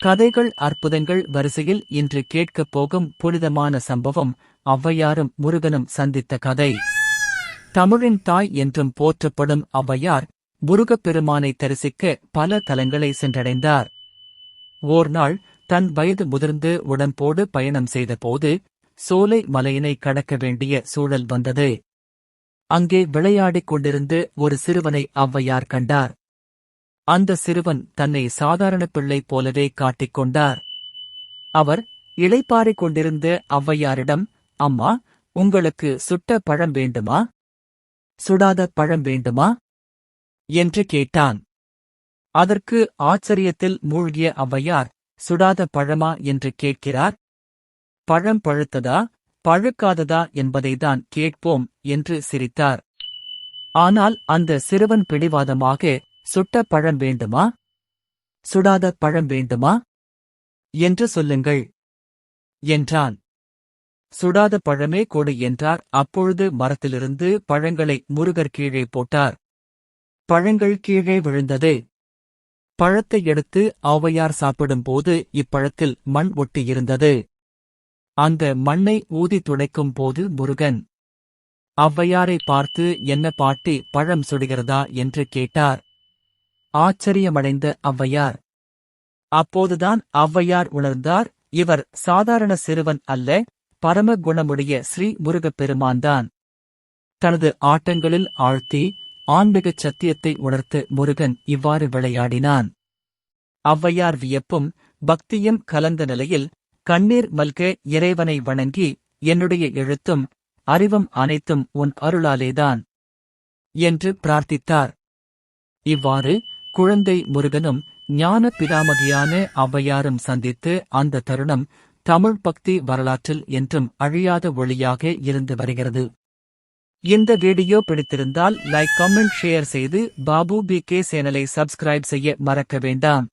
கதைகள் அற்புதங்கள் வரிசையில் இன்று கேட்கப் போகும் புனிதமான சம்பவம் ஔவையாரும் முருகனும் சந்தித்த கதை. தமிழின் தாய் என்றும் போற்றப்படும் ஔவையார் முருகப்பெருமானை தரிசிக்க பல தலங்களை சென்றடைந்தார். ஓர் நாள் தன் வயது முதிர்ந்து உடம்போடு பயணம் செய்தபோது சோலை மலையினை கடக்க வேண்டிய சூழல் வந்தது. அங்கே விளையாடிக் கொண்டிருந்து ஒரு சிறுவனை ஔவையார் கண்டார். அந்த சிறுவன் தன்னை சாதாரண பிள்ளை போலவே காட்டிக் கொண்டார். அவர் இளைப்பாறிக் கொண்டிருந்த ஔவையாரிடம் அம்மா உங்களுக்கு சுட்ட பழம் வேண்டுமா? சுடாத பழம் வேண்டுமா? என்று கேட்டான். அதற்கு ஆச்சரியத்தில் மூழ்கிய ஔவையார் சுடாத பழமா? என்று கேட்கிறார். பழம் பழுத்ததா? பழுக்காததா என்பதைதான் கேட்போம் என்று சிரித்தார். ஆனால் அந்த சிறுவன் பிடிவாதமாக சுட்ட பழம் வேண்டுமா? சுடாத பழம் வேண்டுமா? என்று சொல்லுங்கள். என்றான். சுடாத பழமே கொடு என்றார். அப்பொழுது மரத்திலிருந்து பழங்களை முருகர் கீழே போட்டார். பழங்கள் கீழே விழுந்தது. பழத்தை எடுத்து ஔவையார் சாப்பிடும்போது இப்பழத்தில் மண் ஒட்டியிருந்தது. அந்த மண்ணை ஊதி துடைக்கும் போது முருகன் ஔவையாரை பார்த்து என்ன பாட்டி பழம் சுடுகிறதா? என்று கேட்டார். ஆச்சரியமடைந்த ஔவையார். அப்போதுதான் ஔவையார் உணர்ந்தார் இவர் சாதாரண சிறுவன் அல்ல பரம குணமுடைய ஸ்ரீ முருகப்பெருமான்தான். தனது ஆட்டங்களில் ஆழ்த்தி ஆன்மீகச் சத்தியத்தை உணர்த்து முருகன் இவ்வாறு விளையாடினான். ஔவையார் வியப்பும் பக்தியும் கலந்த நிலையில் கண்ணீர் மல்க இறைவனை வணங்கி என்னுடைய எழுத்தும் அறிவும் அனைத்தும் உன் அருளாலேதான் என்று பிரார்த்தித்தார். இவ்வாறு குழந்தை முருகனும் ஞான பிதாமகியான ஔவையாரும் சந்தித்து அந்த தருணம் தமிழ் பக்தி வரலாற்றில் என்றும் அழியாத ஒளியாக இருந்து வருகிறது. இந்த வீடியோ பிடித்திருந்தால் லைக் கமெண்ட் ஷேர் செய்து பாபு பி கே சேனலை சப்ஸ்கிரைப் செய்ய மறக்க வேண்டாம்.